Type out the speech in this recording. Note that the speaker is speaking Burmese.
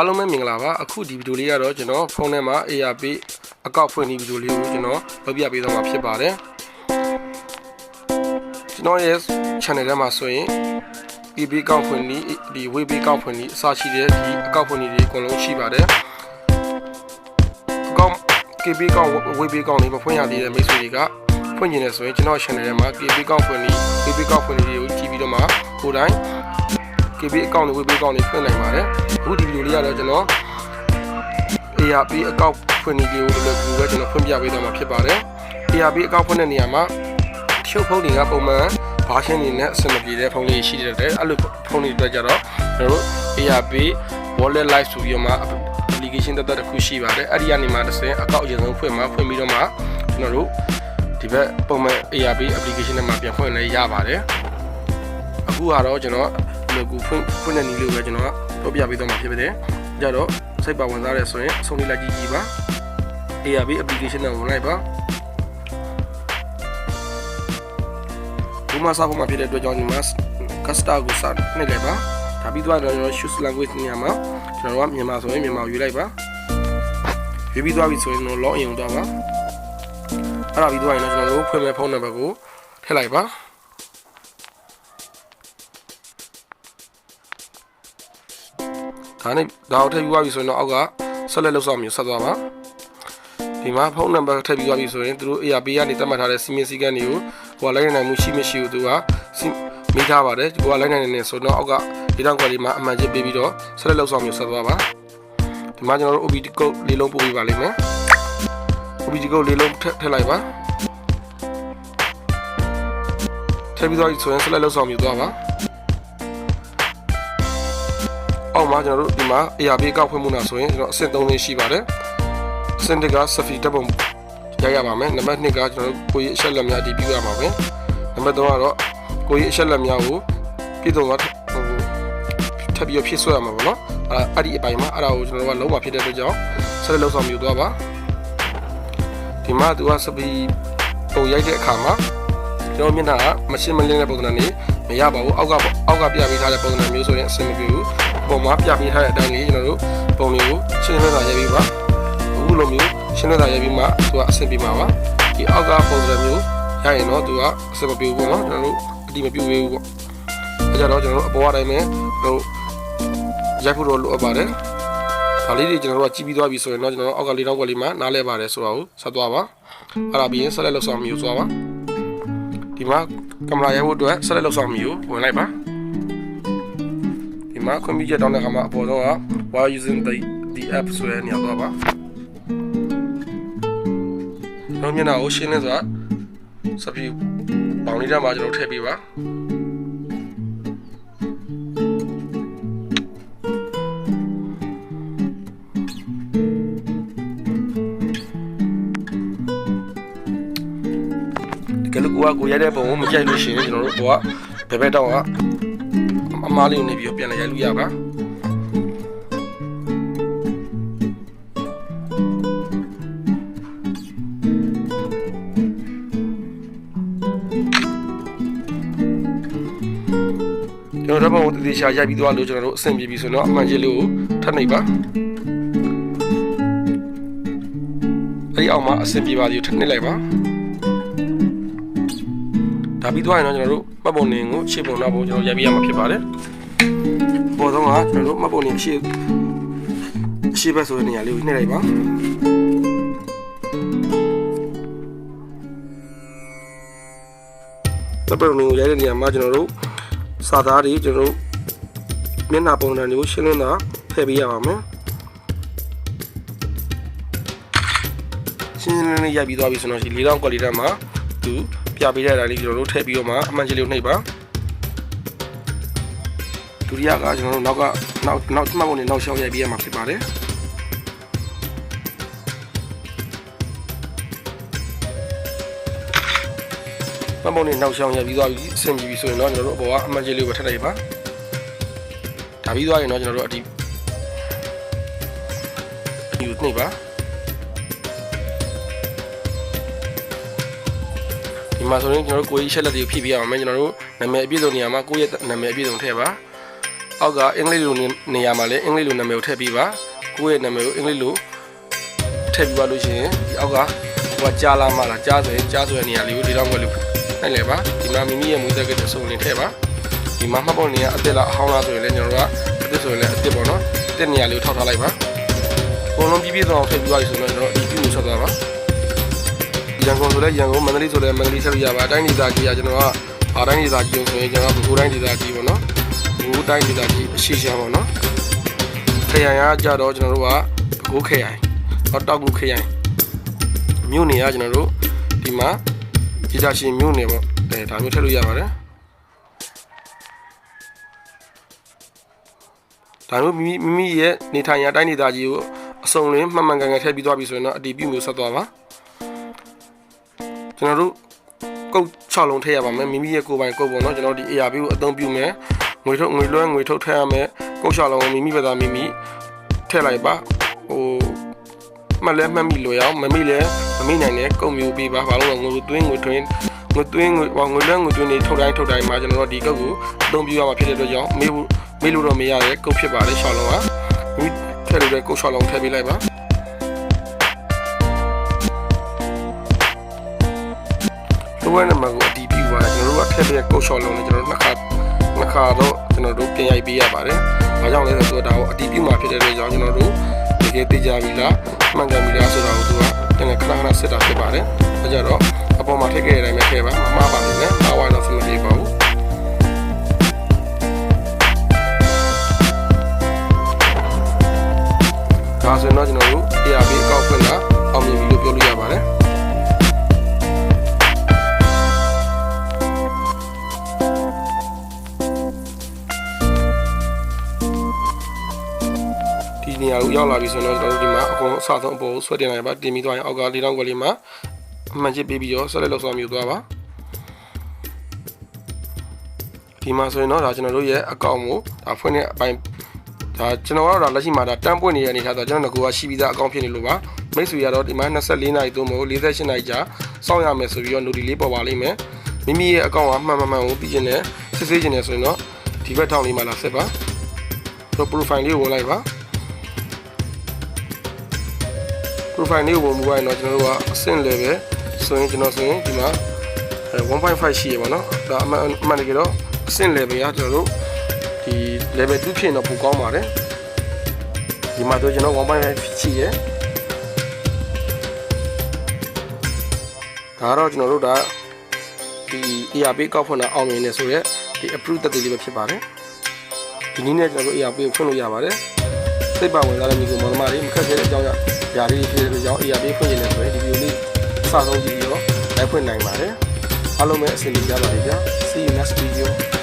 အားလုံးပဲမင်္ဂလာပါအခုဒီဗီဒီယိုလေးကတော့ကျွန်တော်ဖုန်းထဲမှာ ARP အကောက်ဖွင့်ဒီဗီဒီယိုလေးကိုကျွန်တော်လုပ်ပြပေးသွားမှာဖြစ်ပါတယ်ကျွန်တော်ရဲ့ channel ထဲမှာဆိုရင် PB ကောက်ဖွင့်ဒီဒီ WB ကောက်ဖွင့်ဒီအစရှိတဲ့ဒီအကောက်ဖွင့်ဒီတွေအကုန်လုံးရှိပါတယ်အကောက် KB ကောက် WB ကောက်နေမဖွင့်ရသေးတဲ့မိတ်ဆွေတွေကဖွင့်ကျင်နေဆိုရင်ကျွန်တော် channel ထဲမှာ KB ကောက်ဖွင့်ဒီ WB ကောက်ဖွင့်ဒီတွေကိုကြည့်ပြီးတော့မှကိုယ်တိုင် KB အကောင့်တွေ WB အကောင့်တွေဖွင့်နိုင်ပါတယ်အခုဒီဗီဒီယိုလေးကတော့ကျွန်တော် ARP အကောင့်ဖွင့်နေကြလို့လည်းဒီပဲကျွန်တော်ဖွင့်ပြပေးသွားမှာဖြစ်ပါတယ် ARP အကောင့်ဖွင့်တဲ့နေရာမှာတချို့ဖုန်းတွေကပုံမှန်ဘာရှင်းနေနဲ့အဆင်မပြေတဲ့ဖုန်းလေးရှိတဲ့တဲ့အဲ့လိုဖုန်းတွေအတွက်ကြတော့ကျွန်တော်တို့ ARP Wallet Live ဆိုပြီးတော့မှ application တက်တက်တစ်ခုရှိပါတယ်အဲ့ဒီကနေမှတစ်ဆင့်အကောင့်အရင်ဆုံးဖွင့်မှာဖွင့်ပြီးတော့မှကျွန်တော်တို့ဒီဘက်ပုံမှန် ARP application နဲ့မှပြန်ဖွင့်လဲရပါတယ်အခုကတော့ကျွန်တော် ဒီကူဖွင့်ဖွင့်တဲ့နည်းလေးကိုပဲကျွန်တော်တို့ပြပေးသွားမှာဖြစ်ပါတယ်ကြတော့စိတ်ပါဝင်စားရဲဆိုရင်အဆုံးလေးလိုက်ကြည့်ကြည့်ပါ ARP application နဲ့ဝင်လိုက်ပါဒီမှာစာဖို့မှာဖြစ်တဲ့အတွက်ကြောင့်ဒီမှာ customer ကိုစနှိပ်လိုက်ပါဒါပြီးတော့ကျွန်တော် choose language နေရာမှာကျွန်တော်ကမြန်မာဆိုရင်မြန်မာကိုယူလိုက်ပါရွေးပြီးသွားပြီဆိုရင်တော့ log in တော့ပါအဲ့ဒါပြီးတော့ရင်တော့ကျွန်တော်တို့ဖွင့်မဲ့ဖုန်းနံပါတ်ကိုထည့်လိုက်ပါ ဒါနဲ့ဒါကိုထည့်ပြီးသွားပြီဆိုရင်တော့အောက်ကဆက်လက်လှုပ်ဆောင်မျိုးဆက်သွားပါဒီမှာဖုန်းနံပါတ်ထည့်ပြီးသွားပြီဆိုရင်သူတို့ ARP ကနေသတ်မှတ်ထားတဲ့စီမင်းစည်းကမ်းတွေကိုဟိုကလိုက်နိုင်မှုရှိမရှိကိုသူကမိထားပါတယ်ကိုကလိုက်နိုင်နေဆိုတော့အောက်ကဒီတောင်ကွက်လေးမှာအမှန်ချင်းပေးပြီးတော့ဆက်လက်လှုပ်ဆောင်မျိုးဆက်သွားပါဒီမှာကျွန်တော်တို့ OBD code လေးလုံးပို့ပေးပါလိမ့်မယ် OBD code လေးလုံးထည့်ထည့်လိုက်ပါထည့်ပြီးတော့ဆိုရင်ဆက်လက်လှုပ်ဆောင်မျိုးသွားပါ အောက်မှာကျွန်တော်တို့ဒီမှာ ARP ကောက်ဖွင့်မှုနာဆိုရင်ကျွန်တော်အဆင့်3လေးရှိပါတယ်အဆင့်1က Safi တပ်ပုံရရပါမယ်နံပါတ်2ကကျွန်တော်တို့ကိုကြီးအချက်လက်များဒီပြရမှာပဲနံပါတ်3ကတော့ကိုကြီးအချက်လက်များကိုပြည့်စုံသွားဟိုထပ်ပြီးတော့ဖြည့်ဆွဲရမှာပေါ့နော်အဲ့အဲ့ဒီအပိုင်းမှာအဲ့ဒါကိုကျွန်တော်တို့ကလုံးဝဖြစ်တဲ့အတွက်ကြောင့်ဆက်လက်လှုပ်ဆောင်မျိုးသွားပါဒီမှာသူက Safi ပုံရိုက်တဲ့အခါမှာကျွန်တော်မျက်နှာကမရှင်းမလင်းတဲ့ပုံစံနဲ့မရပါဘူးအောက်ကအောက်ကပြပေးထားတဲ့ပုံစံမျိုးဆိုရင်အဆင်မပြေဘူး ပုံမှာပြပေးထားတဲ့အတိုင်းလေးကျွန်တော်တို့ပုံလေးကိုရှင်းလင်းစွာရိုက်ပြီးပါအခုလိုမျိုးရှင်းလင်းစွာရိုက်ပြီးမှသူကအဆင်ပြေမှာပါဒီအောက်ကပုံစံမျိုးရရင်တော့သူကအဆင်မပြေဘူးပေါ့နော်ကျွန်တော်တို့အတိမပြေဘူးပေါ့အဲကြတော့ကျွန်တော်တို့အပေါ်အတိုင်းပဲကျွန်တော်တို့ရိုက်ဖို့တော့လိုအပ်ပါတယ်ဒါလေးတွေကျွန်တော်တို့ကကြည့်ပြီးသွားပြီဆိုရင်တော့ကျွန်တော်တို့အောက်ကလေးတောက်ကလေးမှာနားလဲပါတယ်ဆိုတာကိုဆက်သွားပါအဲ့ဒါပြီးရင်ဆက်လက်လောက်ဆောင်မျိုးသွားပါဒီမှာကင်မရာရိုက်ဖို့အတွက်ဆက်လက်လောက်ဆောင်မျိုးဝင်လိုက်ပါ ဒီမှာကွန်ပျူတာတောင်းတဲ့အခါမှာအပေါ်ဆုံးက while using the the app ဆိုတဲ့နေရာတော့ပါတော့မျက်နှာကိုရှင်းလင်းစွာစပီပေါင်လေးထဲမှာကျွန်တော်ထည့်ပေးပါကဲလို့ကိုကကိုရိုက်တဲ့ပုံကိုမကြိုက်လို့ရှိရင်ကျွန်တော်တို့ကိုကဘယ်ဘက်တော့က အမားလေးကိုနေပြီးတော့ပြန်လဲရိုက်လို့ရပါကျွန်တော်တို့ဘုံတတိချာရိုက်ပြီးသွားလို့ကျွန်တော်တို့အဆင်ပြေပြီဆိုတော့အမှန်ကြီးလေးကိုထပ်နှိပ်ပါအဲ့ဒီအောက်မှာအဆင်ပြေပါသေးကိုထပ်နှိပ်လိုက်ပါဒါပြီးသွားရင်တော့ကျွန်တော်တို့မှ တ်ပုံနေကိုရှေ့ပုံနောက်ပုံကျွန်တော်ရိုက်ပြရမှာဖြစ်ပါတယ်ပေါ်ဆုံးကကျွန်တော်တို့မှတ်ပုံနေရှေ့ရှေ့ဘက်ဆိုတဲ့နေရာလေးကိုနှိပ်လိုက်ပါမှတ်ပုံနေကိုရိုက်တဲ့နေရာမှာကျွန်တော်တို့စာသားတွေကျွန်တော်တို့မျက်နှာပုံစံတွေကိုရှင်းလင်းတာထည့်ပေးရပါမယ်ရှင်းရှင်းလင်းလင်းရိုက်ပြီးသွားပြီဆိုတော့ဒီ၄တောင်ကွက်လေးတက်မှာသူ ပြပေးတဲ့အတိုင်းလေးကျွန်တော်တို့ထည့်ပြီးတော့မှအမှန်ကြီးလေးကိုနှိပ်ပါဒုတိယကကျွန်တော်တို့နောက်ကနောက်နောက်မှတ်ပုံနဲ့နောက်ရှောင်းရိုက်ပြီးရမှာဖြစ်ပါတယ်မမုံနဲ့နောက်ရှောင်းရပြီးသွားပြီအဆင်ပြေပြီဆိုရင်တော့ကျွန်တော်တို့အပေါ်ကအမှန်ကြီးလေးကိုထပ်လိုက်ပါဒါပြီးသွားရင်တော့ကျွန်တော်တို့အဒီအဒီကိုနှိပ်ပါ မှာဆိုရင်ကျွန်တော်တို့ကိုကြီးရှက်လက်တွေကိုဖြည့်ပြရအောင်မယ်ကျွန်တော်တို့နာမည်အပြည့်စုံနေရာမှာကိုယ့်ရဲ့နာမည်အပြည့်စုံထည့်ပါအောက်ကအင်္ဂလိပ်လိုနေရာမှာလည်းအင်္ဂလိပ်လိုနာမည်ကိုထည့်ပြီးပါကိုယ့်ရဲ့နာမည်ကိုအင်္ဂလိပ်လိုထည့်ပြီးပါလို့ရှိရင်ဒီအောက်ကဟိုကကြားလာမှလားကြားဆိုရင်ကြားဆိုတဲ့နေရာလေးကိုဒီတော့ငွေလို့နိုင်လေပါဒီမှာမိမိရဲ့မူသက်ကတဲ့စုံလင်ထည့်ပါဒီမှာမှတ်ဖို့နေရာအစ်စ်လားအဟောင်းလားဆိုရင်လည်းကျွန်တော်တို့ကအစ်စ်ဆိုရင်လည်းအစ်စ်ပေါ့နော်အစ်စ်နေရာလေးကိုထောက်ထားလိုက်ပါအကုန်လုံးပြည့်ပြည့်စုံအောင်ထည့်ပြီးသွားပြီဆိုတော့ကျွန်တော်ဒီပြုဆက်သွားပါ ရန်ကုန်ဆိုလည်းရန်ကုန်မန္တလေးဆိုလည်းမန္တလေးဆက်လို့ရပါအတိုင်းဒေသကြီးကကျွန်တော်ကအားတိုင်းဒေသကြီးဆိုရင်ကျွန်တော်ကဘကိုးတိုင်းဒေသကြီးပေါ့နော်ဘကိုးတိုင်းဒေသကြီးအရှိရှာပေါ့နော်ခရိုင်ကကြတော့ကျွန်တော်တို့ကဘကိုးခရိုင်ဟောတောက်ကူခရိုင်မြို့နယ်ကကျွန်တော်တို့ဒီမှာကြည်ကြရှင်မြို့နယ်ပေါ့အဲဒါမျိုးထည့်လို့ရပါတယ်ဒါမျိုးမိမိမိမိရဲ့နေထိုင်ရာတိုင်းဒေသကြီးကိုအစုံလင်းမှန်မှန်ကန်ကန်ထည့်ပြီးသွားပြီဆိုရင်တော့အတီးပြုမျိုးဆက်သွားပါ ကျွန်တော်တို့ကုတ်6လုံးထည့်ရပါမယ်မိမိရဲ့ကိုယ်ပိုင်ကုတ်ပေါ့နော်ကျွန်တော်ဒီ ARB ကိုအသုံးပြုမယ်ငွေထုတ်ငွေလွှဲငွေထုတ်ထည့်ရမယ်ကုတ်6လုံးကိုမိမိပဲသားမိမိထည့်လိုက်ပါဟိုမှတ်လဲမှတ်မိလို့ရအောင်မမိလဲမမိနိုင်တဲ့ကုတ်မျိုးပေးပါဘာလို့လဲငွေသွင်းငွေထွင်းငွေသွင်းငွေငွေလွှဲငွေသွင်းနေထုတ်တိုင်းထုတ်တိုင်းမှာကျွန်တော်တို့ဒီကုတ်ကိုအသုံးပြုရမှာဖြစ်တဲ့အတွက်ကြောင့်မေးဖို့မေးလို့တော့မရတဲ့ကုတ်ဖြစ်ပါတယ်6လုံးကမိထည့်လို့တဲ့ကုတ်6လုံးထည့်ပေးလိုက်ပါ လိုဝဲနံပါတ်ကိုအတီးပြီးသွားတယ်ကျွန်တော်တို့ကထည့်တဲ့ကုတ်6လုံးနဲ့ကျွန်တော်တို့နှစ်ခါနှစ်ခါတော့ကျွန်တော်တို့ပြင်ရိုက်ပေးရပါတယ်။ဘာကြောင့်လဲဆိုတော့ဒါကိုအတီးပြုမှာဖြစ်တဲ့အတွက်ကြောင့်ကျွန်တော်တို့တကယ်သိကြပြီလားမှန်ကန်ပြီလားဆိုတာကိုသူကတကယ်ခဏခဏစစ်တာဖြစ်ပါတယ်။ဒါကြတော့အပေါ်မှာထည့်ခဲ့တဲ့အတိုင်းပဲထည့်ပါမမှားပါဘူးနဲ့မှားဝိုင်းတော့ဆက်မပြေပါဘူး။ဒါဆိုရင်တော့ကျွန်တော်တို့ နေရာကိုရောက်လာပြီဆိုတော့ကျွန်တော်တို့ဒီမှာအကုန်လုံးအစဆုံးအပေါ်ကိုဆွဲတင်လိုက်ပါတင်ပြီးသွားရင်အောက်ကလေးတောင်းကလေးမှာအမှန်ချစ်ပေးပြီးတော့ဆက်လက်လောက်ဆောင်မျိုးသွားပါဒီမှာဆိုရင်တော့ဒါကျွန်တော်တို့ရဲ့အကောင့်ကိုဒါဖွင့်တဲ့အပိုင်းဒါကျွန်တော်ကတော့ဒါလက်ရှိမှာဒါတန်းပွင့်နေတဲ့အနေထားဆိုကျွန်တော်ကရှိပြီးသားအကောင့်ဖြစ်နေလို့ပါမိတ်ဆွေကတော့ဒီမှာ24နာရီသို့မဟုတ်48နာရီကြာစောင့်ရမယ်ဆိုပြီးတော့ notice လေးပေါ်ပါလိမ့်မယ်မိမိရဲ့အကောင့်ကမှန်မှန်မှန်ကိုသိကျင်တယ်စစ်ဆေးကျင်တယ်ဆိုရင်တော့ဒီဘက်ထောင်လေးမှာလာဆက်ပါဆို profile လေးကိုဝင်လိုက်ပါ profile လေးကိုဝင်မှုပိုင်းတော့ကျွန်တော်တို့ကအဆင့် level ဆိုရင်ကျွန်တော်ဆိုရင်ဒီမှာ1.5ရှိရပါတော့ဒါအမှန်အမှန်တကယ်တော့အဆင့် level ကကျွန်တော်တို့ဒီ level 2ဖြစ်ရင်တော့ပိုကောင်းပါတယ်ဒီမှာတော့ကျွန်တော်1.5ရှိရဒါတော့ကျွန်တော်တို့ဒါဒီ ERP ကောက်ဖွင့်တာအောင်မြင်နေဆိုရက်ဒီ approve တက်သေးလေးပဲဖြစ်ပါတယ်ဒီနည်းနဲ့ကျွန်တော်တို့ ERP ကိုဖွင့်လို့ရပါတယ် စိတ်ပါဝင်စားတဲ့မိကိုမောင်နှမတွေမခက်ခဲတဲ့အကြောင်းကြောင့်ຢာလေးဖြစ်တဲ့ကြောင့် ARP ဖွင့်နေတယ်ဆိုရင်ဒီဗီဒီယိုလေးစဆုံးကြည့်ပြီးတော့လိုက်ဖွင့်နိုင်ပါတယ်အားလုံးပဲအဆင်ပြေကြပါလိမ့်ဗျာ See you next video